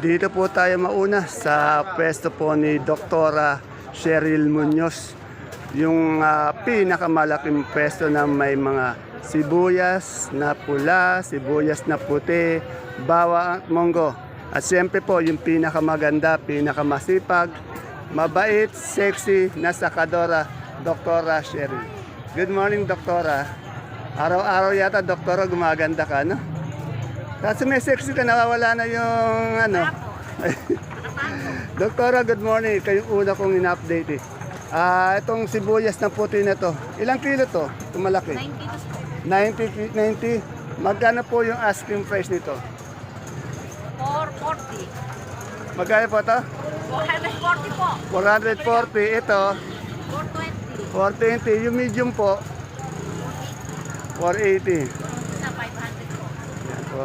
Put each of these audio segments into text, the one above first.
Dito po tayo mauna sa pwesto po ni Doktora Cheryl Munoz. Yung ah, pinakamalaking pwesto na may mga sibuyas na pula, sibuyas na puti, bawa at monggo. At siyempre po, yung pinakamaganda, pinakamasipag, mabait, sexy na sakadora, Doktora Cheryl. Good morning, Doktora. Araw-araw yata, Doktora, gumaganda ka, no? Kasi may sexy ka, nawawala na yung ano. Doktora, good morning. Ikaw yung una kong in-update eh. Ah, itong sibuyas na puti na to. Ilang kilo to? Itong malaki. 90, ki- 90. Magkano po yung asking price nito? 440. Magkano po to? 440 po. 440. Ito, 420. 420. Yung medium po, 480. Sa 500 po. Yan po.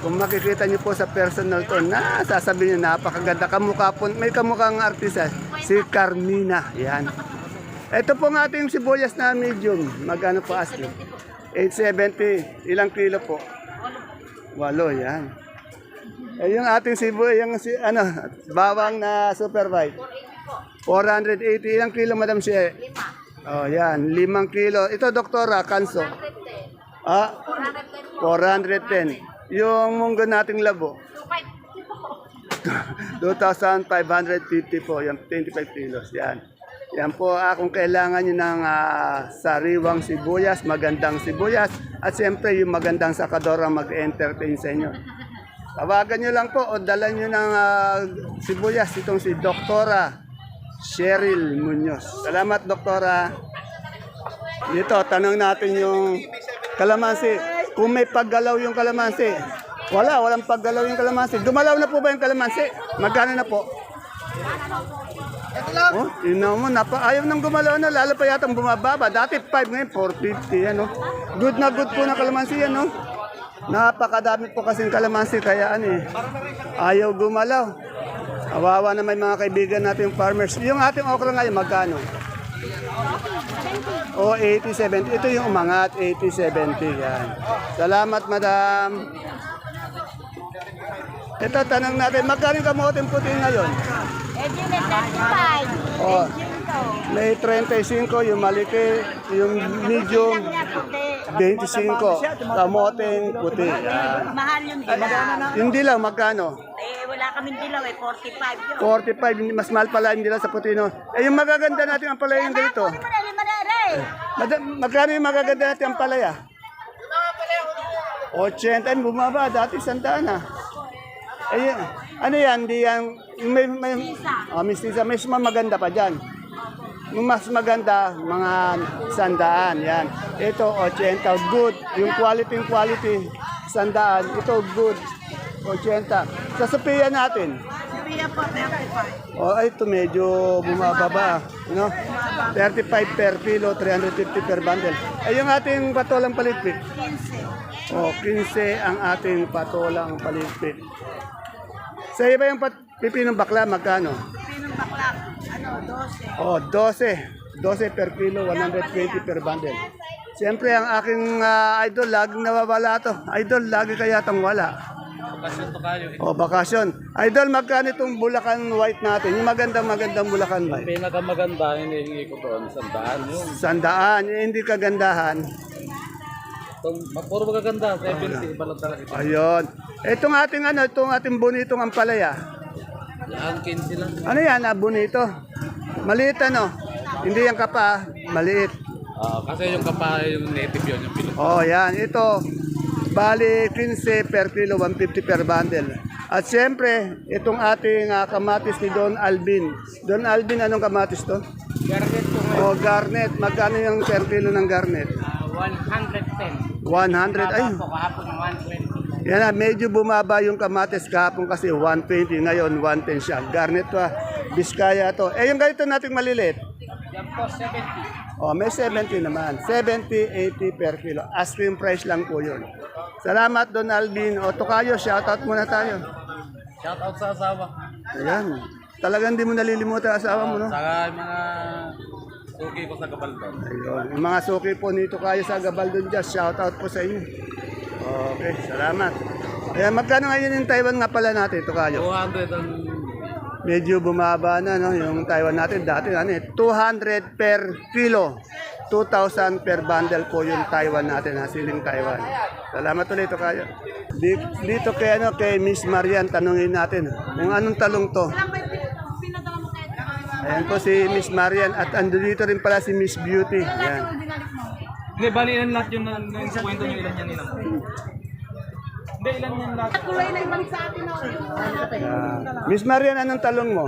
Kung makikita niyo po sa personal to, na sasabihin niyo napakaganda. Kamukha po, may kamukhang artista, si Carmina. Yan. Ito po ang ating sibuyas na medium. Magkano po asking? 870. Ilang kilo po? Walo, yan. Eh, yung ating sibuyas, yung si, ano, bawang na super white. 480. Ilang kilo, Madam She? Lima. Oh, yan. Limang kilo. Ito, Doktora, kanso. 410. Ah, 410 po. 410. Yung munggo nating labo, 2,550 po, yung 25 kilos. Yan. Yan po, ah, kung kailangan nyo ng ah, sariwang sibuyas, magandang sibuyas, at siyempre yung magandang sakadora mag-entertain sa inyo. Tawagan nyo lang po o dala nyo ng ah, sibuyas itong si Doktora Cheryl Munoz. Salamat, Doktora. Dito, tanong natin yung kalamansi. Kung may paggalaw yung kalamansi. Wala, walang paggalaw yung kalamansi. Gumalaw na po ba yung kalamansi? Magkano na po? Oh, ina mo, napa, ayaw nang gumalaw na, lalo pa yatang bumababa. Dati 5 ngayon, 450, ano. Good na good po na kalamansi, ano. Napakadami po kasing kalamansi, kaya ano eh, ayaw gumalaw. Awawa na may mga kaibigan natin farmers. Yung ating okra ngayon, magkano? O, 80, 70. Ito yung umangat, 80, 70. Yan. Salamat, madam. Ito, tanong natin, magkano yung kamoting puti ngayon? Eh, di may 35. Oh, may 35, yung maliki, yung medium, 25. Kamoteng puti. Yan. Mahal dilaw. Yung dilaw, magkano? Eh, wala kaming dilaw eh. 45 yun. 45, hindi- mas mahal pala yung dilaw sa puti, no? Eh, yung magaganda natin ang palaya yung ganito. Rin. Madam, magkano yung magaganda natin ang palaya? 80, ay bumaba, dati sandaan na. Eh, yun, ano yan, di yan, may, may, oh, mistisa, may mas maganda pa dyan. Yung mas maganda, mga sandaan, yan. Ito, 80, good. Yung quality, yung quality, sandaan. Ito, good. 80. Sa Sophia natin, Sophia po, 35. Oh, ay, ito medyo bumababa. No? 35 per kilo, 350 per bundle. Ay, yung ating patolang palitpit. 15. Oh, 15 ang ating patolang palitpit. Sa iba yung pat pipinong bakla, magkano? Pinong baklak. Ano, 12. Oh, 12. 12 per kilo, 120 per bundle. Siyempre, ang aking ah, idol, laging nawawala to. Idol, lagi kaya tang wala. Oh, bakasyon. Idol, magkano itong Bulacan White natin? Yung magandang magandang Bulacan White. Pinakamaganda, hinihingi ko doon, sandaan yun. Sandaan, yung hindi kagandahan. Itong, puro magaganda, 70, iba lang talaga. Ayun. Itong ating ano, itong ating bonitong ampalaya. Yan, 15 lang. Ano yan, ah, bonito? Maliit ano? Hindi yan kapa, maliit. Ah, kasi yung kapay, yung native yun, yung Pilipino. Oh, yan. Ito, bali 15 per kilo, 150 per bundle. At siyempre, itong ating ah, kamatis ni Don Alvin. Don Alvin, anong kamatis to? Garnet ko Oh, garnet. Magkano yung per kilo ng garnet? 110. 100. Ay, kahapon yung 120. Yan na, medyo bumaba yung kamatis kahapon kasi 120, ngayon 110 siya. Garnet to, ah. Biskaya to. Eh, yung ganito nating maliliit. Yan po, 70. Oh, may 70 naman. 70, 80 per kilo. Asking price lang po yun. Salamat, Don Alvin. O, Tokayo, shoutout muna tayo. Shout out sa asawa. Ayan. Talagang di mo nalilimutan ang asawa mo, no? Saka yung mga suki ko sa Gabaldon. Ayun. Yung mga suki po nito kayo sa Gabaldon Jazz, shoutout po sa inyo. Okay, salamat. Eh, magkano ngayon yung Taiwan nga pala natin, Tokayo? 200 ang Medyo bumaba na, no? Yung Taiwan natin, dati, ano eh, 200 per kilo. 2,000 per bundle po yung Taiwan natin, ha, siling Taiwan. Salamat ulit, Tokayo. Di- Dito kay, ano, kay Miss Marian, tanungin natin, kung anong talong to. Ayan po si Miss Marian at ando dito rin pala si Miss Beauty. Ayan. Hindi, bali ilan lahat yung, sa kwento nyo ilan yan nila. Hindi, ilan yan lahat. Kulay na ibalik sa atin oh, yung Ayan. Miss Marian, anong talong mo?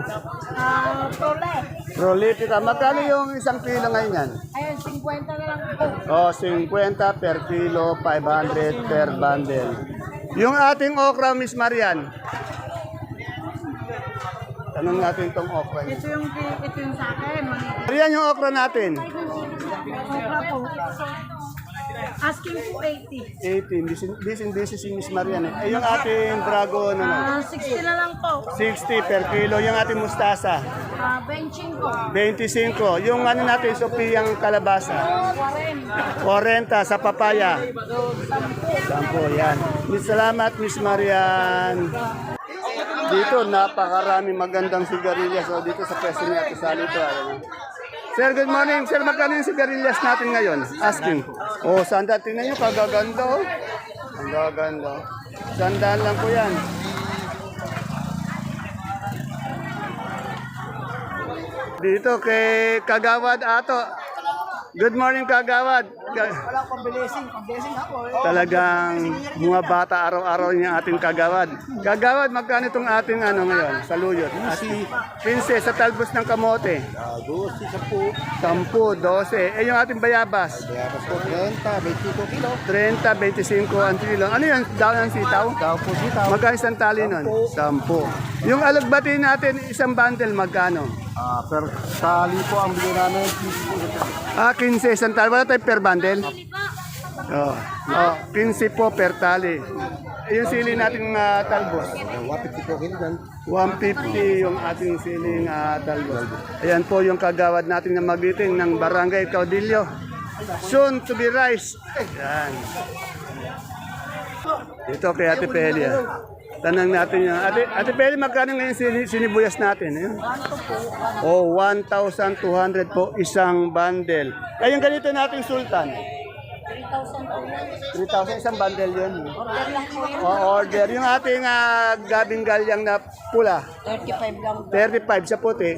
Ah, tole. Prolifica. Magkano yung isang kilo ngayon yan? Ayun, 50 na lang po. O, 50 per kilo, 500 per bundle. Yung ating okra, Miss Marian. Tanong natin tong okra niya. Ito yung, ito yung sa akin. Marian, yung okra natin. Okra po. Asking po 80. 18. Busy, busy, busy si Miss Marian. Eh. Yung ating dragon, ano? Ah, 60 na lang po. 60 per kilo. Yung ating mustasa, Ah, benching ko. 25. Yung ano natin, sopiyang kalabasa, 40. 40 sa papaya. Sampo, yan. Miss, salamat, Miss Marian. Dito, napakarami magandang sigarilyas. So, dito sa pwesto ni Ate Sally ito. Sir, good morning. Sir, magkano yung sigarilyas natin ngayon? Asking. Oh, sanda. Tingnan nyo, kagaganda. Oh. Ang gaganda. Sandaan lang po yan. Dito kay Kagawad Ato. Good morning, Kagawad. Ka- Wala pang blessing. Pang blessing ako. Talagang mga bata araw-araw niya ating kagawad. Kagawad, magkano itong ating ano ngayon, saluyot? Si 15 sa talbos ng kamote. 12 sa po. 10, 12. Eh yung ating bayabas, Bayabas po 30, 25 kilo. 30, 25 ang kilo. Ano yan? Daw ng sitaw? Tao po sitaw. Magkano isang tali nun? 10. Yung alagbati natin, isang bundle, magkano? Ah, per tali po ang bigyan namin. 15 po. Ah, 15 isang tali. Wala tayong per bundle? Oh, oh, 15 po per tali. Yung sili natin uh, talbos. Ah, 150 po kilo dan. 150 yung ating siling uh, talbos. Ayan po yung kagawad natin na magiting ng Barangay Caudillo. Soon to be rice. Ayan. Ito kay Ate Peli. Tanang natin yung, Ate, Ate Peli, magkano ngayon sin- sinibuyas natin? Ayun. Oh, 1,200 po isang bundle. Ayun ganito natin Sultan. 3,000 isang bundle yun. O, order. Yung ating ah, gabing galyang na pula, 35 lang. 35 sa puti.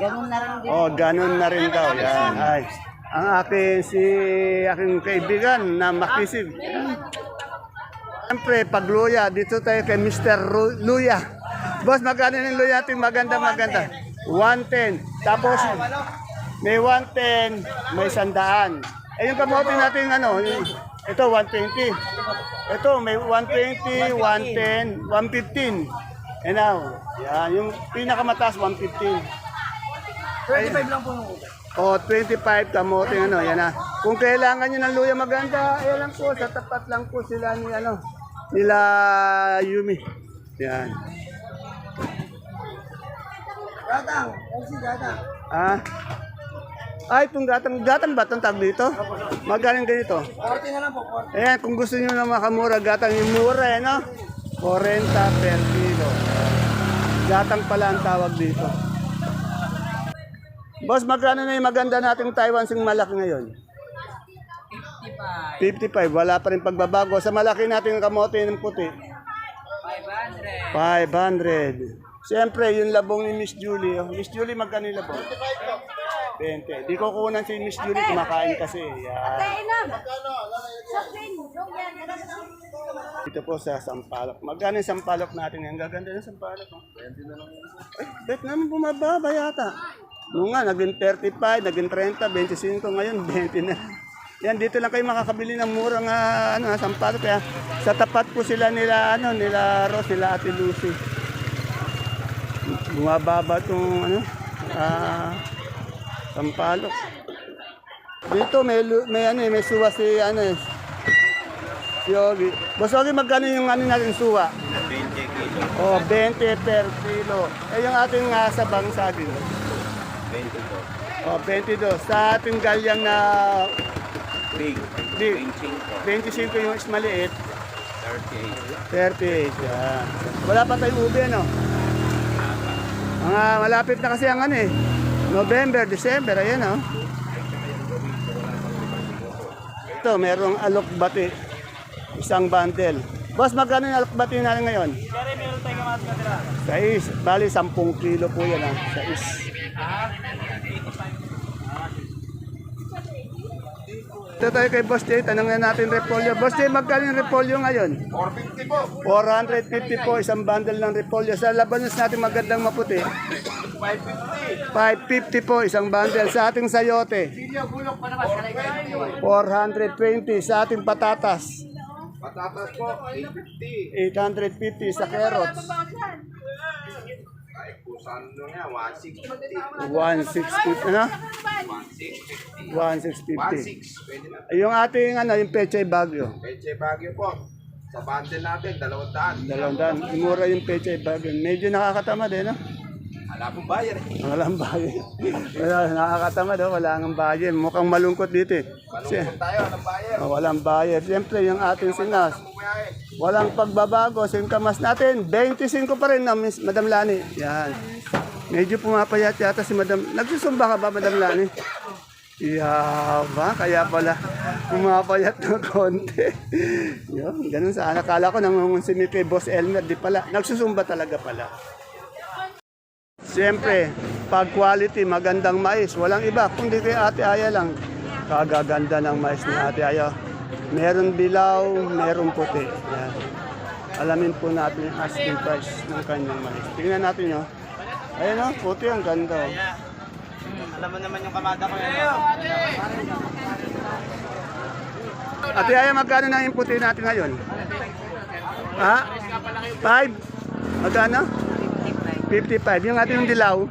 Ganun na rin din. Oh, ganun na rin daw. Yan. Ay. Ang aking si aking kaibigan na makisig. Siyempre, pag luya, dito tayo kay Mr. Ru- Luya. Boss, magkano yung luya natin? Maganda, maganda. 110. Tapos, may 110, may sandaan. Eh, yung kamote natin, ano, yung- ito, 120. Ito, may 120, 110, 115. And now, yan, yung pinakamataas, 115. 35 lang po. O, 25 kamote, ano, yan na. Kung kailangan nyo ng luya maganda, eh lang po, sa tapat lang po sila ni, ano, nila Yumi. Yan. Gatang. LC gatang. Ah? Ay, itong gatang, gatang ba itong tag dito? Magaling ganito. 40 na lang po. 40. Ayan, kung gusto nyo na makamura, gatang yung mura, eh, no? 40 per kilo. Gatang pala ang tawag dito. Boss, magkano na yung maganda nating Taiwan sing malaki ngayon? 55. 55. Wala pa rin pagbabago. Sa malaki natin kamote ng puti. 500. 500. Siyempre, yung labong ni Miss Julie. oh. Miss Julie, magkano yung labong? 20. Di ko kunan si Miss Julie, kumakain kasi. Yan. Dito po sa Sampalok. Magkano yung Sampalok natin? Ang gaganda ng Sampalok. Oh. 20 na lang. Ay, bet naman bumababa yata. Noong nga, naging 35, naging 30, 25, ngayon 20 na. Yan, dito lang kayo makakabili ng murang ah, ano, ah, Sampalok. Kaya sa tapat po sila nila, ano, nila Rose, nila Ate Lucy. Bumababa itong, ano, ah, Sampalok. Dito may may ano eh, may suwa si ano eh. Si Ogi. Boss Ogi, magkano yung ano natin suwa? 20 kilo. Oh, 20 per kilo. Eh yung ating uh, sabang saging. 22. Oh, 22. Sa ating galyang na Big. big, 25. 25 yung is maliit. 38. Yan. Wala pa tayong ube, no? Mga malapit na kasi ang ano eh. November, December, ayan oh. Ito, merong alokbati. Isang bundle. Boss, magkano yung alokbati natin ngayon? Kaya meron tayo kamas ka tira. Sais. Bali, 10 kilo po yan ah. Sais. Ito tayo kay Boss Jay. Tanong na natin repolyo. Boss Jay, magkano yung repolyo ngayon? 450 po. 450 po. Isang bundle ng repolyo. Sa labanos natin magandang maputi. 550. 550 po. Isang bundle. Sa ating sayote. 420. Sa ating patatas. Patatas po, 850. 850 sa carrots. Nyo nga, 160. 160 ano? 160. 1650. Pwede na. Yung ating ano, yung Pechay Bagyo. Peche Baguio po. Sa bundle natin, dalawang daan. Dalawang daan. Mura yung Pechay Bagyo. Medyo nakakatamad eh, no? Wala pong bayar eh. Walang bayan. Wala, nakakatamad, oh. wala nang bayan. Mukhang malungkot dito eh. Malungkot tayo, walang bayar. oh, walang bayan. Siyempre, yung ating sinas. Walang pagbabago. Singkamas natin, 25 pa rin na Miss Madam Lani. Yan. Medyo pumapayat yata si Madam. Nagsusumba ka ba, Madam Lani? Yeah, ba? Kaya pala pumapayat ng konti. Yun, ganun sana. Akala ko nangungunsimi kay Boss Elmer. Di pala. Nagsusumba talaga pala. Siyempre, pag quality, magandang mais, walang iba, kundi kay Ate Aya lang. Kagaganda ng mais ni Ate Aya. Meron bilaw, meron puti. Yan. Alamin po natin yung asking price ng kanyang mais. Tingnan natin nyo. Ayun o, puti ang ganda. oh. Alam mo naman yung kamada ko yan. Ate Aya, magkano na yung puti natin ngayon? Ha? 5? Magkano? 55. Yung ating dilaw?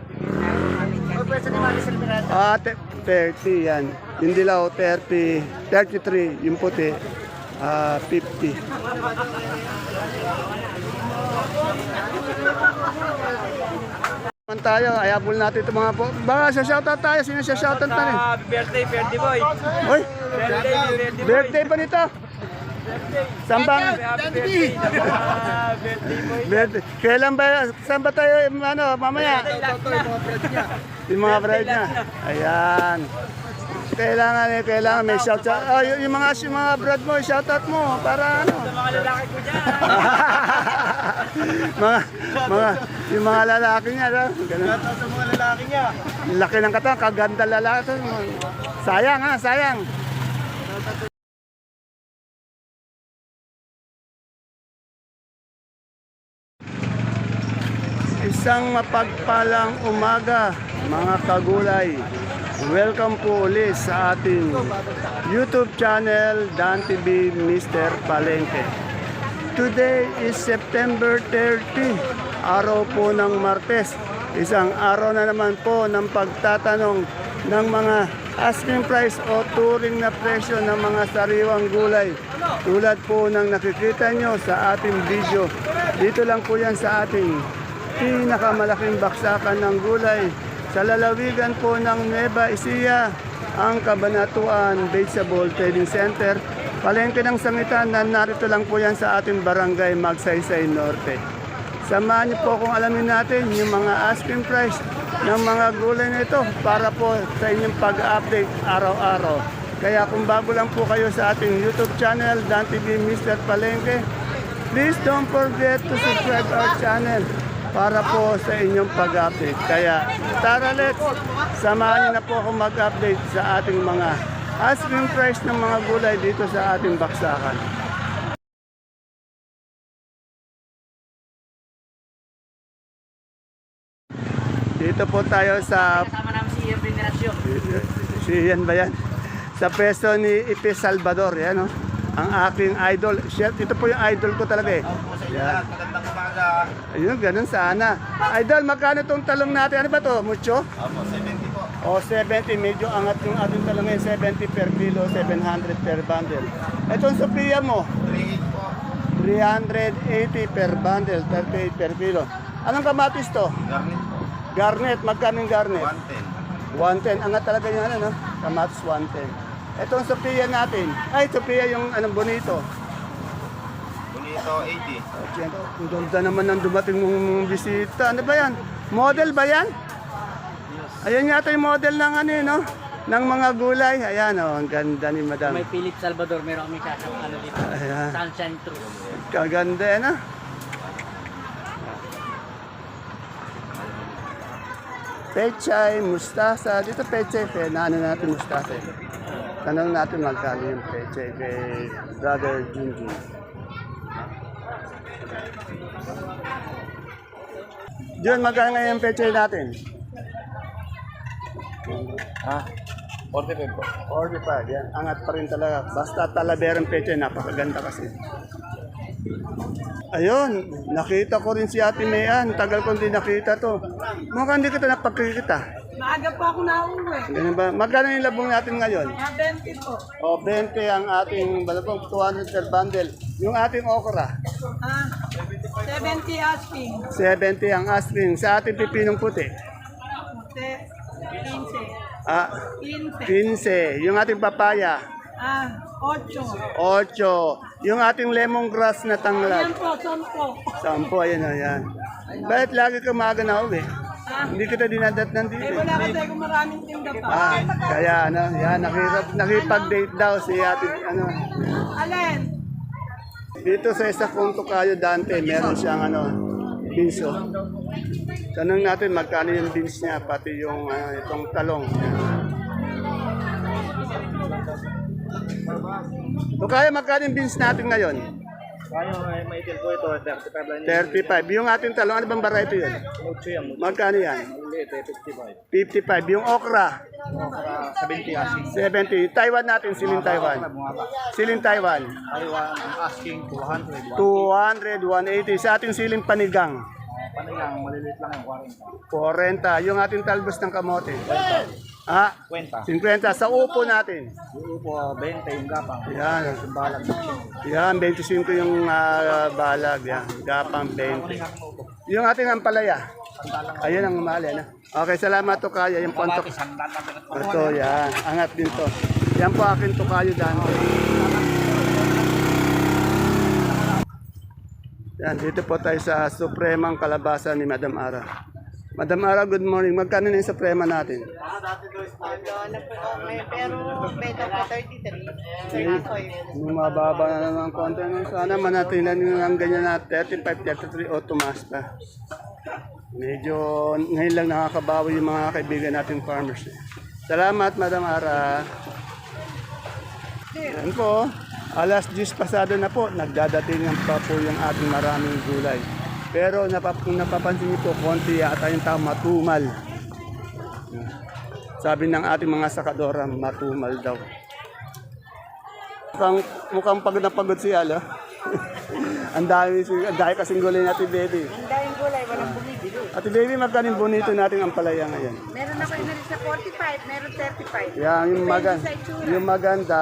Ah, te- 30 yan. Yung dilaw, 30, 33. Yung puti, ah, 50. Naman tayo, ayabol natin itong mga po. Baka sa shoutout tayo, sino sa shoutout tayo? Happy birthday, birthday boy. Hoy, Birthday, birthday boy. birthday pa nito. Sambang, Happy birthday. Ah, birthday. Kailan ba, saan ba tayo, ano, mamaya? Yung mga bride niya. Ayan. Kailangan eh, kailangan may shout out. Oh, yung, yung mga yung mga brad mo, shout out mo para ano. Sa mga lalaki ko dyan. mga mga yung mga lalaki niya, no? Ganun. Sa mga lalaki niya. Laki ng katawan, kaganda lalaki. Sayang ha, sayang. Isang mapagpalang umaga, mga kagulay. Welcome po ulit sa ating YouTube channel, Dan TV Mr. Palengke. Today is September 30, araw po ng Martes. Isang araw na naman po ng pagtatanong ng mga asking price o turing na presyo ng mga sariwang gulay. Tulad po ng nakikita nyo sa ating video. Dito lang po yan sa ating pinakamalaking baksakan ng gulay sa lalawigan po ng Nueva Ecija, ang Kabanatuan Vegetable Trading Center. Palengke ng sangitan na narito lang po yan sa ating barangay Magsaysay Norte. Samahan niyo po kung alamin natin yung mga asking price ng mga gulay na ito para po sa inyong pag-update araw-araw. Kaya kung bago lang po kayo sa ating YouTube channel, Dan TV Mr. Palengke, please don't forget to subscribe our channel para po sa inyong pag-update. Kaya tara let's, samahan niyo na po ako mag-update sa ating mga asking price ng mga gulay dito sa ating baksakan. Dito po tayo sa Kasama namin si si yan ba yan? Sa peso ni Ipe Salvador, yan oh. Ang aking idol. Siya, ito po yung idol ko talaga eh. Yan. Ayun, ganun sana. Idol, magkano tong talong natin? Ano ba to? Mucho? Opo, 70 po. O 70, medyo angat yung ating talong ngayon. 70 per kilo, 700 per bundle. Itong Sophia mo, 38 po. 380 per bundle, 38 per kilo. Anong kamatis to? Garnet po. Garnet, magkano yung garnet? 110. 110. Angat talaga yung ano, no? Kamatis 110. Itong Sophia natin. Ay, Sophia yung anong bonito. Dito, 80. Ayan, ang ganda naman ng dumating mong bisita. Ano ba yan? Model ba yan? Ayan yata yung model ng ano yun, no? Ng mga gulay. Ayan, oh, ang ganda ni madam. May Philip Salvador, meron kami sasang ano dito. Ayan, Sunshine True. kaganda yan, ah. Pechay, mustasa. Dito pechay, pe. Naano natin mustasa. eh. Tanong natin magkano yung pechay kay Brother Junjun. Jun, magkano ngayon yung pechay natin? Ha? 45 po. 45, yan. Angat pa rin talaga. Basta talaberang peche, napakaganda kasi. Ayun, nakita ko rin si Ate Mayan. Tagal ko hindi nakita to. Mukhang hindi kita napagkikita. Maaga pa ako nauwi. Ganun ba? Magkano yung labong natin ngayon? Mga 20 po. O, 20 ang ating balabong 200 per bundle. Yung ating okra, Ah, 70 asking. 70 ang asking. Sa ating pipinong puti, Te- 15. ah, 15. 15. Yung ating papaya, Ah, 8. 8. Yung ating lemongrass na tanglad, Yan po, 10. Sampo, ayan o, yan. Bakit lagi ka maaga na uwi? Ah, Hindi kita dinadat ng eh dito. wala kasi kung maraming tinda pa. Ah, kaya ano, yan, nakipag, nakipag-date daw si ate, ano. Alin? Dito sa isa punto kayo, Dante, meron siyang ano, beans oh. Tanong natin magkano yung beans niya, pati yung ah, itong talong. O kaya magkano yung beans natin ngayon? Kaya may maitil po ito, 35 lang yun. 35. Yung ating talong, ano bang variety yun? Mucho yan, mucho. Magkano yan? Maliit eh, 55. 55. Yung okra, Para 70 asking. 70. Taiwan natin, siling Taiwan. Siling Taiwan, Taiwan, asking 200. 200, 180. Sa ating siling panigang, Paano lang, maliliit lang yung 40. 40. Yung ating talbos ng kamote. Ah, Kwenta. 50. Sa upo natin. Yung upo, 20 yung gapang. Yan. Yung balag Yan, 25 yung ah, balag. Yan, gapang 20. Yung ating ampalaya. Ayun ang umali na. Okay, salamat to kaya. Yung pontok. Ito, yan. Angat din to. Yan po akin to kayo dante. Yan, dito po tayo sa Supremang Kalabasa ni Madam Ara. Madam Ara, good morning. Magkano na yung Suprema natin? Pero beto po 33. Yung mababa na naman konti. no? Sana manatilan nyo ng ganyan na 35, 33 o tumaas pa. Medyo ngayon lang nakakabawi yung mga kaibigan nating farmers. eh. Salamat, Madam Ara. Yan po. Alas 10 pasado na po, nagdadatingan pa po yung ating maraming gulay. Pero napap kung napapansin niyo po, konti yata yung tao matumal. Sabi ng ating mga sakadora, matumal daw. Mukhang, mukhang pagod na pagod si Ala. ang dami, ang dami kasing gulay natin, baby. Ang daming gulay, walang bumibili. Ate baby, magkano yung bonito natin ang palaya ngayon? Meron ako inalis sa 45, meron 35. Yan, yung, itsura. yung maganda,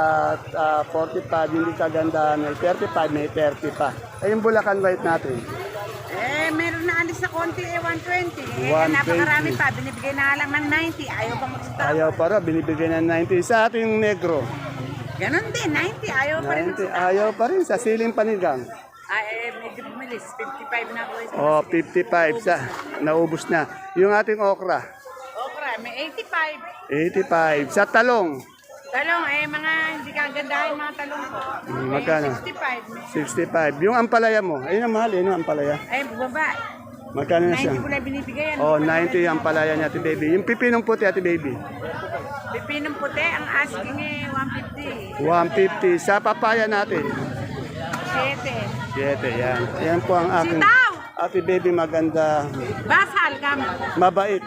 ah, 45, hindi kaganda, may 35, may 30 pa. Ay, yung Bulacan White natin. Eh, meron na alis sa konti, eh, 120. Eh, 120. napakarami pa, binibigay na lang ng 90. Ayaw pa magstop. Ayaw pa rin, binibigyan ng 90. Sa ating negro, Ganon din, 90. Ayaw pa rin 90. magstop. Ayaw pa rin, sa siling panigang. Ay, eh, medyo bumilis. 55 na ako. eh. O, 55 sa, naubos na. Yung ating okra, Okra, may 85. 85. Sa talong, Talong, eh, mga hindi kagandahin mga talong ko. Hmm, magkano? Eh, 65. May- 65. Yung ampalaya mo, ayun ang mahal, yun ang ampalaya. Ay, baba. Magkano na siya? 90 ko lang binibigay yan. Oh, 90 ang palaya niya, ate baby. Yung pipinong puti, ate baby. Pipinong puti, ang asking eh, 150. 150. Sa papaya natin. 7. 7, yan. Yan po ang aking... Sitaw! Ate baby maganda, Basal, kam. mabait.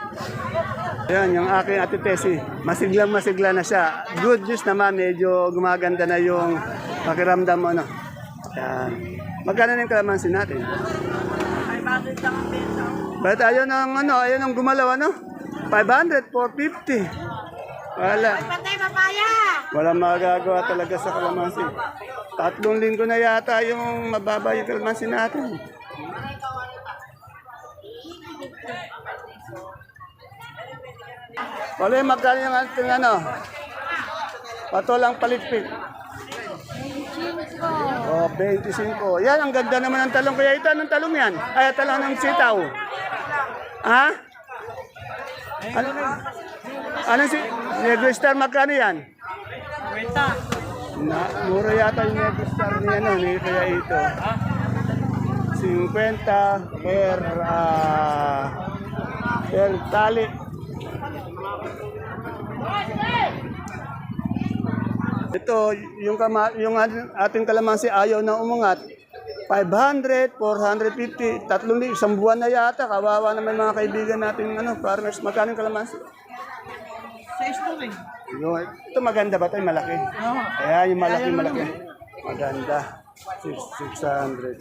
Yan, yung aking ate Tessie. Masiglang masigla na siya. Good news naman, medyo gumaganda na yung pakiramdam mo, no? Yan. Magkano na yung kalamansi natin? Ay, bakit lang ang peso? Ba't ayaw ng ano, ayaw ng gumalaw, ano? 500, 450. Wala. Patay, papaya! Wala magagawa talaga sa kalamansi. Tatlong linggo na yata yung mababa yung kalamansi natin. Wala yung magkano yung ating ano? Patolang palikpik. Oh, 25. Yan, ang ganda naman ng talong. Kaya ito, anong talong yan? Ay, talong ng sitaw. Ha? Ano? Ano si Negro Star magkano yan? Na, mura yata yung Negro Star niya no, ni kaya ito. 50 per ah per tali. Ito, yung, kama, yung ating kalamansi ayaw na umungat. 500, 450, tatlong li, isang buwan na yata. Kawawa naman mga kaibigan natin, ano, farmers. Magkano kalamansi? Yung, ito maganda ba ito? Yung malaki? Kaya yung malaki, malaki. Maganda. Six- 600.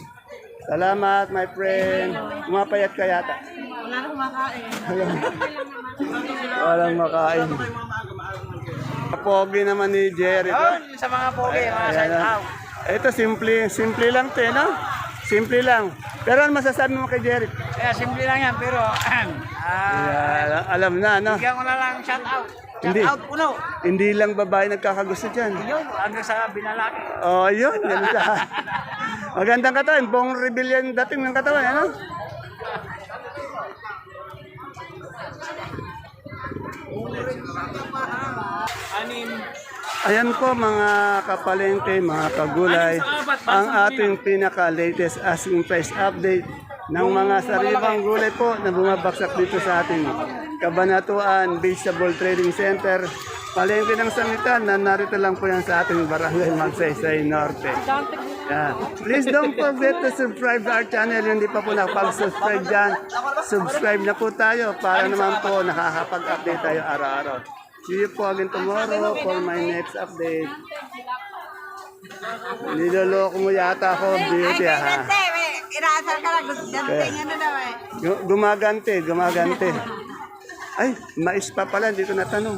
Salamat, my friend. Umapayat ka yata. Wala na kumakain. Walang makain. Pogi naman ni Jerry. Sa mga pogi, mga Ayan, ah. Ito, simple, simple lang to, eh, no? Simple lang. Pero ano masasabi mo kay Jerry? Kaya simple lang yan, pero ah, Ayan, alam na, no? bigyan ko na lang shout out. Shout Hindi. out puno. Hindi lang babae nagkakagusto dyan. Yun, hanggang sa binalaki. Oh, yun. Ganda. Magandang katawan. Buong rebellion dating ng katawan, ano? Ayan po mga kapalengke, mga kagulay, ang ating pinaka-latest asking price update ng mga sariwang gulay po na bumabaksak dito sa ating Kabanatuan Vegetable Trading Center. Palengke ng sangitan na narito lang po yan sa ating Barangay Magsaysay Norte. Yeah. Please don't forget to subscribe to our channel. Hindi pa po nakapag-subscribe dyan. Subscribe na po tayo para naman po nakakapag-update tayo araw-araw. See you po again tomorrow for my next update. Niloloko mo yata ako, beauty ha. Inaasar ka lang. Dating ano daw eh. Gu- Gumagante, gumagante. Ay, mais pa pala, hindi ko natanong.